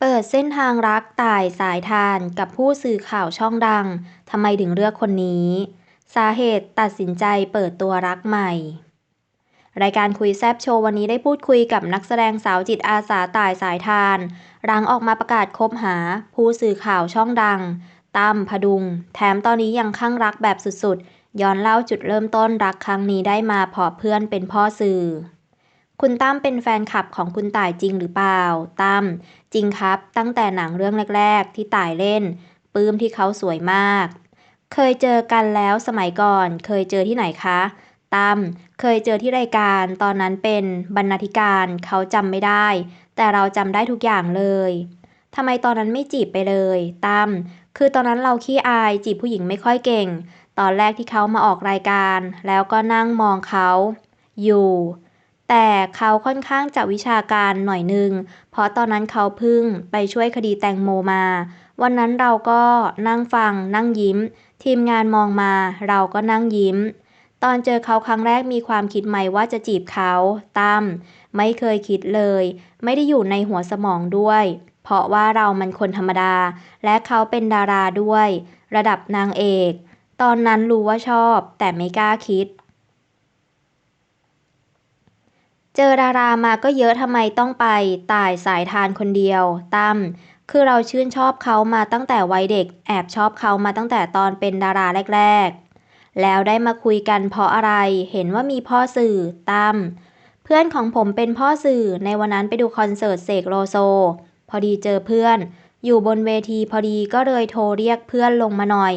เปิดเส้นทางรักต่ายสายทานกับผู้สื่อข่าวช่องดัง ทำไมถึงเลือกคนนี้ สาเหตุตัดสินใจเปิดตัวรักใหม่ รายการคุยแซบโชว์วันนี้ได้พูดคุยกับนักแสดงสาวจิตอาสาต่ายสายทานหลังออกมาประกาศคบหา ผู้สื่อข่าวช่องดัง ตั้มพดุง แถมตอนนี้ยังข้างรักแบบสุดๆ ย้อนเล่าจุดเริ่มต้นรักครั้งนี้ได้มาเพราะเพื่อนเป็นพ่อสื่อ คุณตั้มเป็นแฟนคลับของคุณต่ายจริงหรือเปล่า ตั้มจริงครับ ตั้งแต่หนังเรื่องแรก ๆ ที่ต่ายเล่นปื้มที่เขาสวยมาก เคยเจอกันแล้วสมัยก่อน เคยเจอที่ไหนคะตั้มเคยเจอที่รายการ ตอนนั้นเป็นบรรณาธิการเขาจำไม่ได้ แต่เราจำได้ทุกอย่างเลยทำไมตอนนั้นไม่จีบไปเลยตั้มคือตอนนั้นเราขี้อายจีบผู้หญิงไม่ค่อยเก่ง ตอนแรกที่เขามาออกรายการ แล้วก็นั่งมองเขาอยู่ แต่เขาค่อนข้างจะวิชาการหน่อยนึง เพราะตอนนั้นเขาเพิ่งไปช่วยคดีแตงโมมา วันนั้นเราก็นั่งฟัง นั่งยิ้ม ทีมงานมองมา เราก็นั่งยิ้ม ตอนเจอเขาครั้งแรกมีความคิดไหม่ว่าจะจีบเขาตั้มไม่เคยคิดเลย ไม่ได้อยู่ในหัวสมองด้วย เพราะว่าเรามันคนธรรมดา และเขาเป็นดาราด้วย ระดับนางเอก ตอนนั้นรู้ว่าชอบ แต่ไม่กล้าคิด เจอดารามาก็เยอะทำไมต้องไป ต่ายสายทานคนเดียว ตั้ม คือเราชื่นชอบเขามาตั้งแต่วัยเด็ก แอบชอบเขามาตั้งแต่ตอนเป็นดาราแรก ๆ แล้วได้มาคุยกันเพราะอะไร เห็นว่ามีพ่อสื่อ ตั้ม เพื่อนของผมเป็นพ่อสื่อ ในวันนั้นไปดูคอนเสิร์ตเสกโลโซ พอดีเจอเพื่อน อยู่บนเวทีพอดีก็เลยโทรเรียกเพื่อนลงมาหน่อย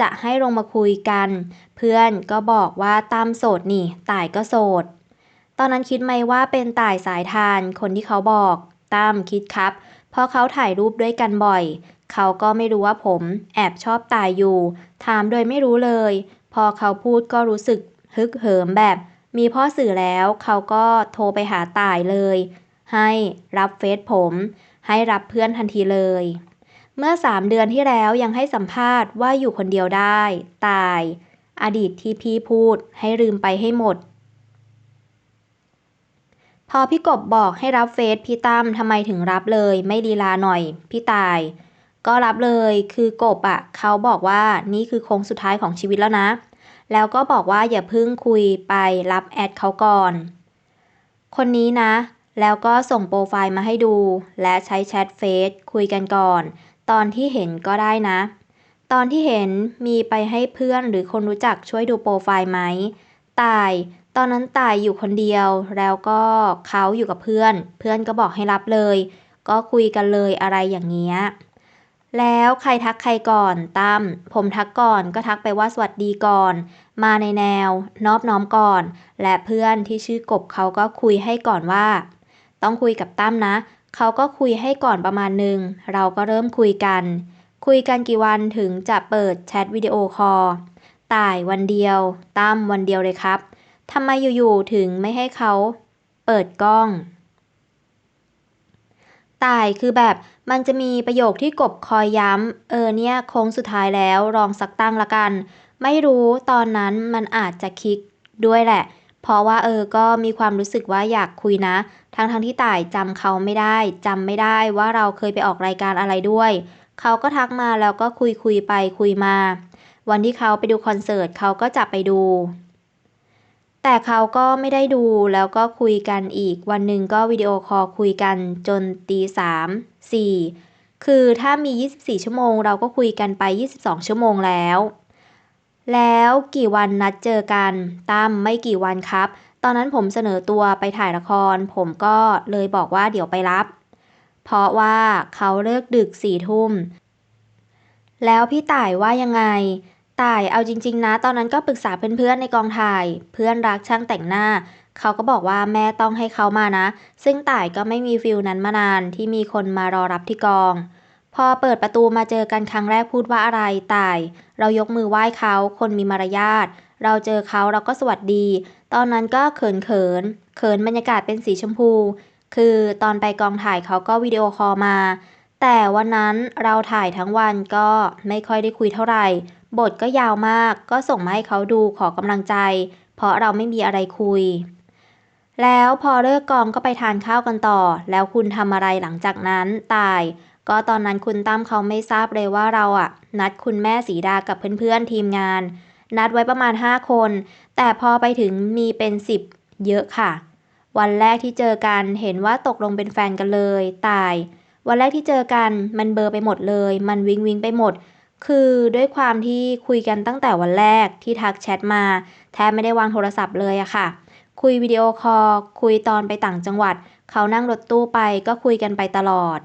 จะให้ลงมาคุยกัน เพื่อนก็บอกว่าตามโสดนี่ ต่ายก็โสด อนนั้นคิดไหมว่าเป็นต่ายสายทานคนที่เขาบอกตามคิดครับ เพราะเขาถ่ายรูปด้วยกันบ่อย เขาก็ไม่รู้ว่าผมแอบชอบตายอยู่ ถามโดยไม่รู้เลย พอเขาพูดก็รู้สึกฮึกเหิมแบบ มีพ่อสื่อแล้ว เขาก็โทรไปหาตายเลย ให้รับเฟซผม ให้รับเพื่อนทันทีเลย เมื่อสามเดือนที่แล้วยังให้สัมภาษณ์ว่าอยู่คนเดียวได้ ตาย อดีตที่พี่พูดให้ลืมไปให้หมด พอพี่กบบอกให้รับเฟซพี่ตั้มทำไมถึงรับเลย ไม่ลีลาหน่อย พี่ตาย ก็รับเลยคือกบอะ่ะ เขาบอกว่านี่คือโค้งสุดท้ายของชีวิตแล้วนะ แล้วก็บอกว่าอย่าพึ่งคุยไปรับแอดเขาก่อน คนนี้นะ แล้วก็ส่งโปรไฟล์มาให้ดู และใช้แชทเฟซคุยกันก่อน ตอนที่เห็นก็ได้นะ ตอนที่เห็นมีไปให้เพื่อนหรือคนรู้จักช่วยดูโปรไฟล์ไหมตาย ตอนนั้นตายอยู่คนเดียว แล้วก็เขาอยู่กับเพื่อน เพื่อนก็บอกให้รับเลย ก็คุยกันเลยอะไรอย่างเงี้ย แล้วใครทักใครก่อนตั้มผมทักก่อนก็ทักไปว่าสวัสดีก่อน มาในแนวนอบน้อมก่อน และเพื่อนที่ชื่อกบเขาก็คุยให้ก่อนว่า ต้องคุยกับตั้มนะ เขาก็คุยให้ก่อนประมาณหนึ่งเราก็เริ่มคุยกัน คุยกันกี่วันถึงจะเปิดแชทวิดีโอคอลต่ายวันเดียวตั้มวันเดียวเลยครับ ทำไมอยู่ๆถึงไม่ให้เขาเปิดกล้อง ตายคือแบบมันจะมีประโยคที่กบคอยย้ำ เออเนี่ยโค้งสุดท้ายแล้วลองสักตั้งละกัน ไม่รู้ตอนนั้นมันอาจจะคิกด้วยแหละ เพราะว่าเออก็มีความรู้สึกว่าอยากคุยนะ ทั้งทั้งที่ต่ายจำเขาไม่ได้จำไม่ได้ว่าเราเคยไปออกรายการอะไรด้วย เขาก็ทักมาแล้วก็คุยคุยไปคุยมา วันที่เขาไปดูคอนเสิร์ตเขาก็จะไปดู แต่เขาก็ไม่ได้ดูแล้วก็คุยกันอีก วันหนึ่งก็วิดีโอคอลคุยกันจนตีสามสี่คือถ้ามี 24 ชั่วโมง เราก็คุยกันไป 22 ชั่วโมงแล้ว แล้วกี่วันนัดเจอกันตั้มไม่กี่วันครับ ตอนนั้นผมเสนอตัวไปถ่ายละคร ผมก็เลยบอกว่าเดี๋ยวไปรับ เพราะว่าเขาเลิกดึกสี่ทุ่ม แล้วพี่ต่ายว่ายังไง ต่าย เอาจริง ๆ นะ ตอนนั้นก็ปรึกษาเพื่อนๆ ในกองถ่าย เพื่อนรักช่างแต่งหน้า เขาก็บอกว่าแม่ต้องให้เขามานะ ซึ่งต่ายก็ไม่มีฟิลนั้นมานาน ที่มีคนมารอรับที่กอง พอเปิดประตูมาเจอกันครั้งแรกพูดว่าอะไรตาย เรายกมือไหว้เขา คนมีมารยาท เราเจอเขาเราก็สวัสดี ตอนนั้นก็เขินเขิน เขินบรรยากาศเป็นสีชมพู คือตอนไปกองถ่ายเขาก็วิดีโอคอลมา แต่วันนั้นเราถ่ายทั้งวันก็ไม่ค่อยได้คุยเท่าไหร่ บทก็ยาวมาก ก็ส่งมาให้เขาดูขอกำลังใจ เพราะเราไม่มีอะไรคุย แล้วพอเลิกกองก็ไปทานข้าวกันต่อ แล้วคุณทำอะไรหลังจากนั้นตาย ก็ตอนนั้นคุณตั้มเขาไม่ทราบเลยว่าเราอะนัดคุณแม่สีดากับเพื่อนๆทีมงาน นัดไว้ประมาณ 5 คน แต่พอไปถึงมีเป็น 10 เยอะค่ะ วันแรกที่เจอกันเห็นว่าตกลงเป็นแฟนกันเลย ตาย วันแรกที่เจอกันมันเบอร์ไปหมดเลย มันวิงวิงไปหมด คือด้วยความที่คุยกันตั้งแต่วันแรกที่ทักแชทมาแทบไม่ได้วางโทรศัพท์เลยอะค่ะ คุยวิดีโอคอลคุยตอนไปต่างจังหวัด เขานั่งรถตู้ไปก็คุยกันไปตลอด